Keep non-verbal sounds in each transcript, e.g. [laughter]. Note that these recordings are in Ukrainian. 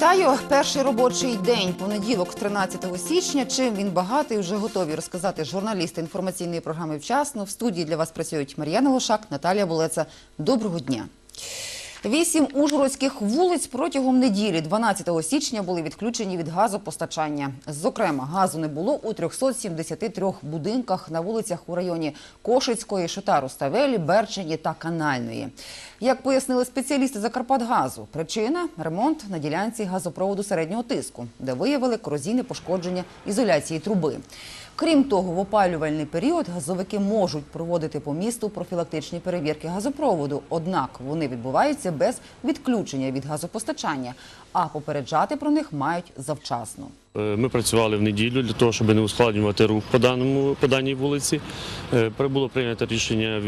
Вітаю! Перший робочий день, понеділок, 13 січня. Чим він багатий, вже готові розказати журналісти інформаційної програми вчасно. В студії для вас працюють Мар'яна Лошак, Наталія Болеца. Доброго дня. Вісім ужгородських вулиць протягом неділі, 12 січня, були відключені від газопостачання. Зокрема, газу не було у 373 будинках на вулицях у районі Кошицької, Шотару, Ставелі, Берчині та Канальної. Як пояснили спеціалісти Закарпатгазу, причина ремонт на ділянці газопроводу середнього тиску, де виявили корозійне пошкодження ізоляції труби. Крім того, в опалювальний період газовики можуть проводити по місту профілактичні перевірки газопроводу. Однак вони відбуваються без відключення від газопостачання, а попереджати про них мають завчасно. Е, Ми працювали в неділю для того, щоб не ускладнювати рух по даному по даній вулиці. Е, Було прийнято рішення е,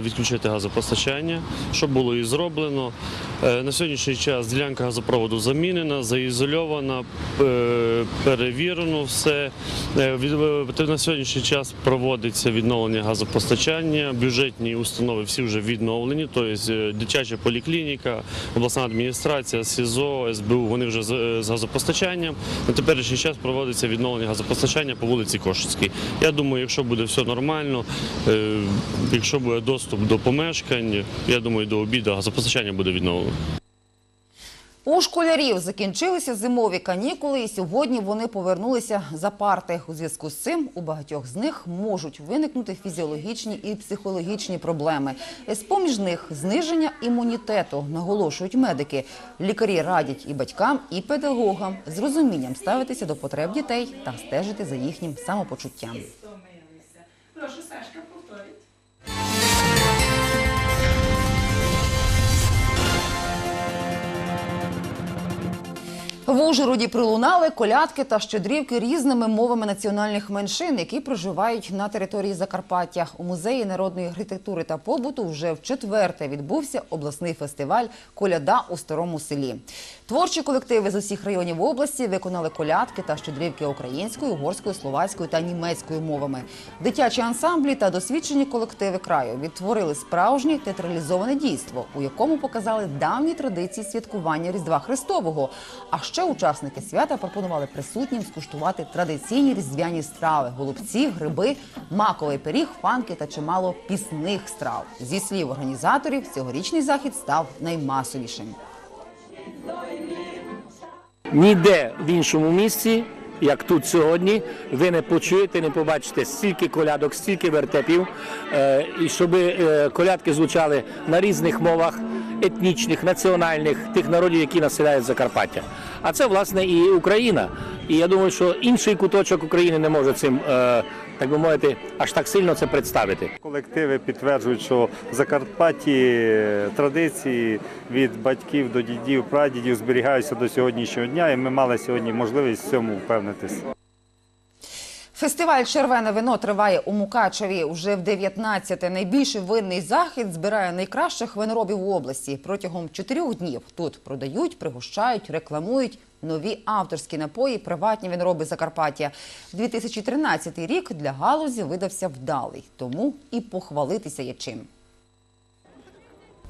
відключити газопостачання, що було і зроблено. На сьогоднішній час ділянка газопроводу замінена, заізольована, перевірено все. На сьогоднішній час проводиться відновлення газопостачання. Бюджетні установи всі вже відновлені, тобто дитяча поліклініка, обласна адміністрація, СІЗО, СБУ. Вони вже з е, газопостачанням. На теперішній час проводиться відновлення газопостачання по вулиці Кошицькій. Я думаю, якщо буде все нормально, е, якщо буде доступ до помешкань, я думаю, до обіду газопостачання буде відновлено. У школярів закінчилися зимові канікули, і сьогодні вони повернулися за парти. У зв'язку з цим у багатьох з них можуть виникнути фізіологічні і психологічні проблеми. З-поміж них зниження імунітету, наголошують медики. Лікарі радять і батькам, і педагогам з розумінням ставитися до потреб дітей та стежити за їхнім самопочуттям. В Ужгороді пролунали колядки та щедрівки різними мовами національних меншин, які проживають на території Закарпаття. У музеї народної архітектури та побуту вже в четверте відбувся обласний фестиваль Коляда у старому селі. Творчі колективи з усіх районів області виконали колядки та щедрівки українською, угорською, словацькою та німецькою мовами. Дитячі ансамблі та досвідчені колективи краю відтворили справжнє театралізоване дійство, у якому показали давні традиції святкування Різдва Христового. А ще учасники свята пропонували присутнім скуштувати традиційні різдвяні страви: голубці, гриби, маковий пиріг, фанки та чимало пісних страв. Зі слів організаторів, цьогорічний захід став наймасовішим. Ніде в іншому місці, як тут сьогодні, ви не почуєте, не побачите стільки колядок, стільки вертепів, е, і щоб е, колядки звучали на різних мовах етнічних, національних, тих народів, які населяють Закарпаття. А це власне і Україна. І я думаю, що інший куточок України не може цим, е, так би мовити, аж так сильно це представити. Колективи підтверджують, що в Закарпатті традиції від батьків до дідів, прадідів зберігаються до сьогоднішнього дня, і ми мали сьогодні можливість в цьому впевнитися. Фестиваль Червене вино триває у Мукачеві. Уже в 19-те найбільший винний захід збирає найкращих виноробів у області. Протягом чотирьох днів тут продають, пригощають, рекламують нові авторські напої, приватні винороби Закарпаття. 2013 рік для галузі видався вдалий, тому і похвалитися є чим.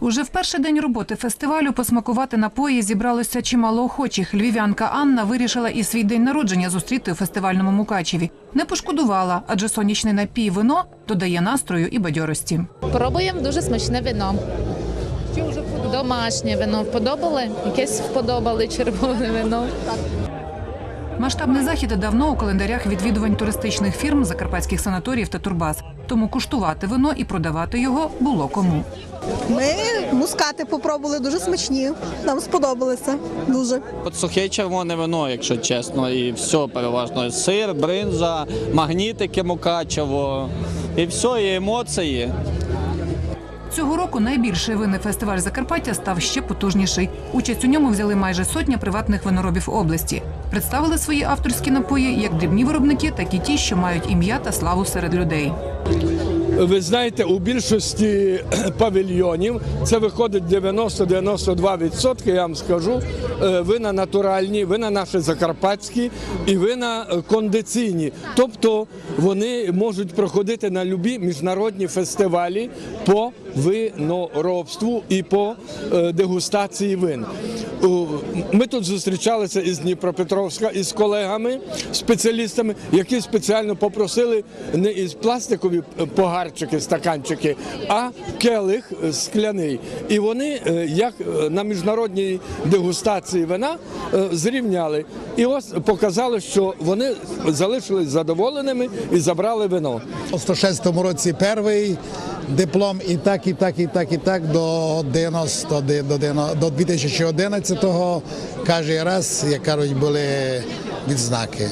Уже в перший день роботи фестивалю посмакувати напої зібралося чимало охочих. Львів'янка Анна вирішила і свій день народження зустріти у фестивальному Мукачеві. Не пошкодувала, адже сонячний напій вино додає настрою і бадьорості. Пробуємо дуже смачне вино. Домашнє вино вподобали? Якесь вподобали червоне вино. Масштабний захід давно у календарях відвідувань туристичних фірм, закарпатських санаторіїв та турбаз. Тому куштувати вино і продавати його було кому. Ми мускати попробували дуже смачні. Нам сподобалося дуже. От сухе червоне вино, якщо чесно, і все переважно. Сир, бринза, магнітики Мукачево, і все, і емоції. Цього року найбільший винний фестиваль Закарпаття став ще потужніший. Участь у ньому взяли майже сотня приватних виноробів області. Представили свої авторські напої як дрібні виробники, так і ті, що мають ім'я та славу серед людей. Ви знаєте, у більшості [clears throat] павільйонів це виходить 90-92%, я вам скажу. е, Вина натуральні, вина наші закарпатські і вина е, кондиційні. Тобто вони можуть проходити на любі міжнародні фестивалі по виноробству і по е, дегустації вин. ми тут зустрічалися із Дніпропетровська із колегами, спеціалістами, які спеціально попросили не із пластикові погарчики, стаканчики, а келих скляний. І вони, е, як е, на міжнародній дегустації вина, е, зрівняли. І ось показали, що вони залишились задоволеними і забрали вино. У 106 році перший диплом і так, і так, і так, і так до 90, до, до, дев'яно- до 2011-го кожен раз, як кажуть, були відзнаки.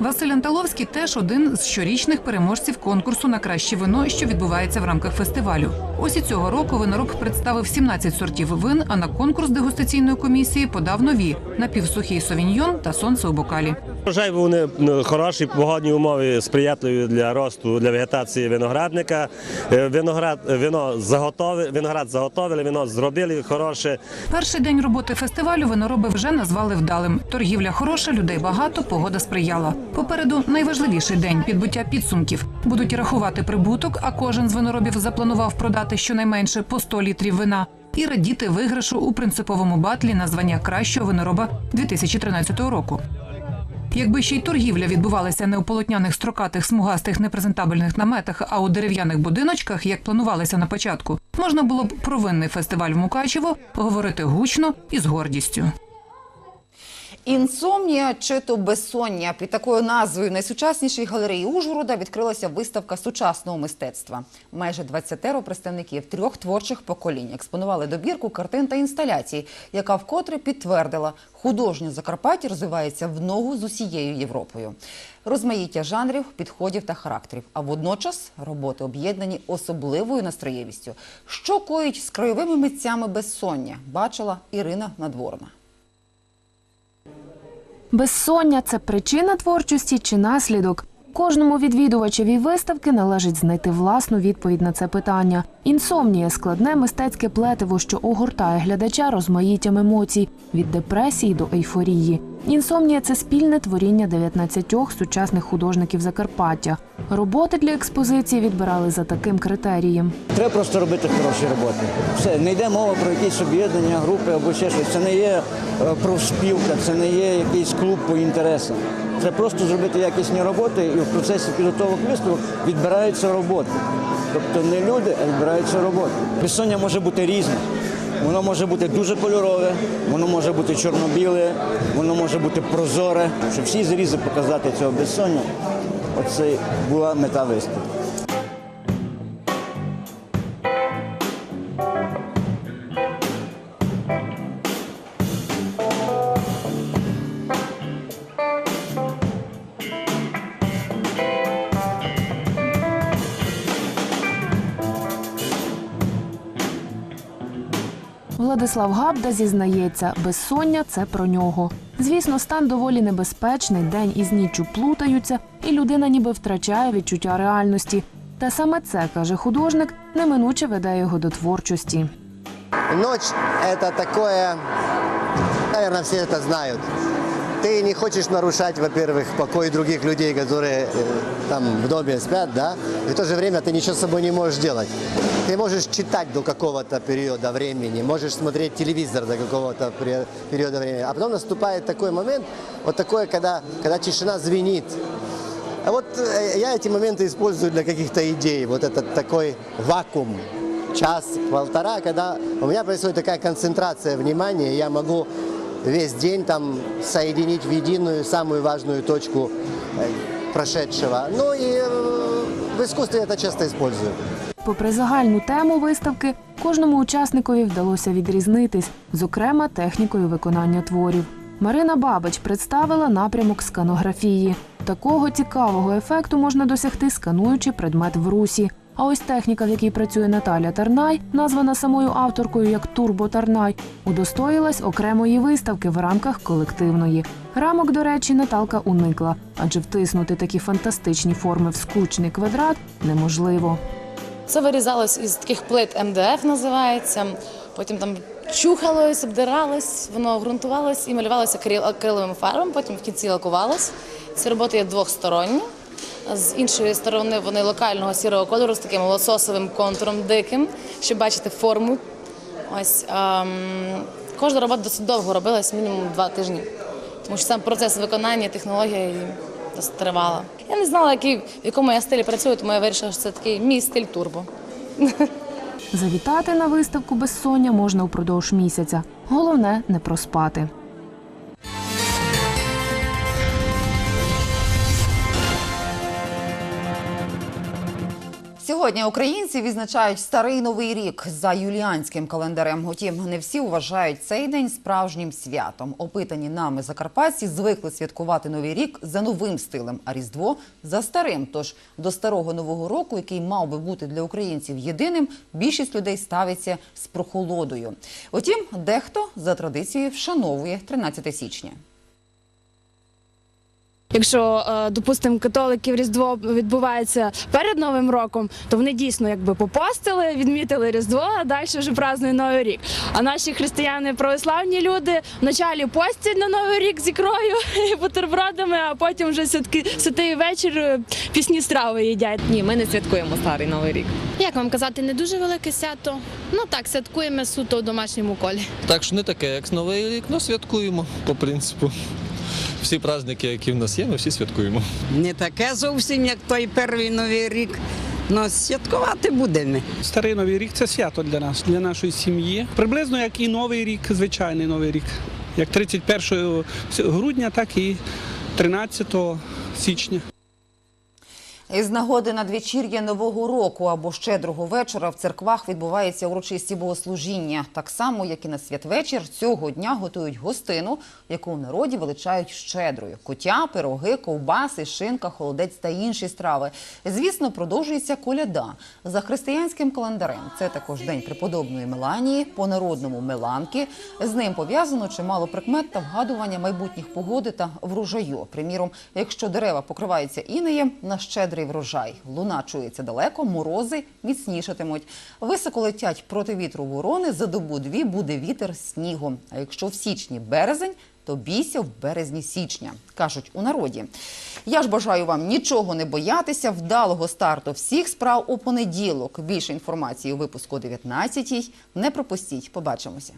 Василь Анталовський теж один з щорічних переможців конкурсу на краще вино, що відбувається в рамках фестивалю. Ось і цього року винороб представив 17 сортів вин, а на конкурс дегустаційної комісії подав нові напівсухий совіньйон та сонце у бокалі. Врожай вони ну, хороші, погодні умови сприятливі для росту, для вегетації виноградника. Е, Виноград, вино заготовили, виноград заготовили, вино зробили хороше. Перший день роботи фестивалю винороби вже назвали вдалим. Торгівля хороша, людей багато, погода сприяла. Попереду найважливіший день підбиття підсумків. Будуть рахувати прибуток, а кожен з виноробів запланував продати щонайменше по 100 літрів вина і радіти виграшу у принциповому батлі на звання кращого винороба 2013 року. Якби ще й торгівля відбувалася не у полотняних строкатих смугастих непрезентабельних наметах, а у дерев'яних будиночках, як планувалося на початку, можна було б про винний фестиваль в Мукачево говорити гучно і з гордістю. Інсомнія чи то безсоння під такою назвою найсучаснішій галереї Ужгорода відкрилася виставка сучасного мистецтва. Майже 20 представників трьох творчих поколінь експонували добірку картин та інсталяцій, яка вкотре підтвердила, художнє Закарпаття розвивається в ногу з усією Європою. Розмаїття жанрів, підходів та характерів, а водночас роботи об'єднані особливою настроєвістю. Що коїть з краєвими митцями безсоння, бачила Ірина Надворна. Безсоння це причина творчості чи наслідок? Кожному відвідувачеві виставки належить знайти власну відповідь на це питання. Інсомнія складне мистецьке плетиво, що огортає глядача розмаїттям емоцій від депресії до ейфорії. Інсомнія це спільне творіння 19 сучасних художників Закарпаття. Роботи для експозиції відбирали за таким критерієм. Треба просто робити хороші роботи. Все, не йде мова про якісь об'єднання, групи або ще щось. Це не є е, профспілка, це не є якийсь клуб по інтересам. Треба просто зробити якісні роботи, і в процесі підготовок виставок відбираються роботи. Тобто не люди, а відбираються роботи. Безсоння може бути різне. Воно може бути дуже кольорове, воно може бути чорно-біле, воно може бути прозоре. Щоб всі зрізи показати цього безсоння, оце була мета виставки. Владислав Габда зізнається, безсоння це про нього. Звісно, стан доволі небезпечний, день із ніччю плутаються, і людина ніби втрачає відчуття реальності. Та саме це каже художник, неминуче веде його до творчості. Ночь – це такое, мабуть, всі це знают. Ты не хочешь нарушать, во-первых, покой других людей, которые э, там в доме спят, да, и в то же время ты ничего с собой не можешь делать. Ты можешь читать до какого-то периода времени, можешь смотреть телевизор до какого-то периода времени, а потом наступает такой момент, вот такое, когда, когда тишина звенит. А вот э, я эти моменты использую для каких-то идей, вот этот такой вакуум, час-полтора, когда у меня происходит такая концентрация внимания, я могу весь день там соединить в единую самую важную точку э, прошедшего. Ну и э, в искусстве это часто использую. Попри загальну тему виставки, кожному учасникові вдалося відрізнитись, зокрема технікою виконання творів. Марина Бабич представила напрямок сканографії. Такого цікавого ефекту можна досягти, скануючи предмет в русі. А ось техніка, в якій працює Наталя Тарнай, названа самою авторкою як Турбо Тарнай, удостоїлась окремої виставки в рамках колективної. Рамок, до речі, Наталка уникла, адже втиснути такі фантастичні форми в скучний квадрат неможливо. Це вирізалось із таких плит МДФ називається. Потім там чухалось, обдиралось, воно ґрунтувалось і малювалося акрил- акриловими фарбами, потім в кінці лакувалось. Ці роботи є двохсторонні. З іншої сторони вони локального сірого кольору з таким лососовим контуром диким, щоб бачити форму. Ось ем, кожна робота досить довго робилась, мінімум два тижні. Тому що сам процес виконання, технологія досить тривала. Я не знала, який, в якому я стилі працюю, тому я вирішила, що це такий мій стиль турбо. Завітати на виставку безсоння можна упродовж місяця. Головне не проспати. Сьогодні українці відзначають старий новий рік за юліанським календарем. Утім, не всі вважають цей день справжнім святом. Опитані нами закарпатці звикли святкувати новий рік за новим стилем, а різдво за старим. Тож до старого нового року, який мав би бути для українців єдиним, більшість людей ставиться з прохолодою. Утім, дехто за традицією вшановує 13 січня. Якщо, е, допустимо, католиків Різдво відбувається перед Новим роком, то вони дійсно якби попостили, відмітили Різдво, а далі вже празднують Новий рік. А наші християни православні люди вначалі постять на Новий рік з ікрою [laughs] і бутербродами, а потім вже святки святий вечір е, пісні страви їдять. Ні, ми не святкуємо старий новий рік. Як вам казати, не дуже велике свято. Ну так, святкуємо суто в домашньому колі. Так що не таке, як Новий рік, ну святкуємо по принципу. Всі праздники, які в нас є, ми всі святкуємо. Не таке зовсім, як той перший новий рік. Ну, святкувати будемо. Старий новий рік це свято для нас, для нашої сім'ї. Приблизно як і новий рік, звичайний новий рік. Як 31 грудня, так і 13 січня. Із нагоди надвечір'я Нового року або щедрого вечора в церквах відбуваються урочисті богослужіння. Так само, як і на святвечір, цього дня готують гостину, яку в народі величають щедрою. Кутя, пироги, ковбаси, шинка, холодець та інші страви. Звісно, продовжується коляда. За християнським календарем це також день преподобної Меланії, по-народному Меланки. З ним пов'язано чимало прикмет та вгадування майбутніх погоди та врожаю. Приміром, якщо дерева покриваються інеєм, на щедрий врожай. Луна чується далеко, морози міцнішатимуть. Високо летять проти вітру ворони, за добу-дві буде вітер снігом. А якщо в січні березень, то бійся в березні січня, кажуть у народі. Я ж бажаю вам нічого не боятися, вдалого старту всіх справ у понеділок. Більше інформації у випуску о 19-й. Не пропустіть. Побачимося.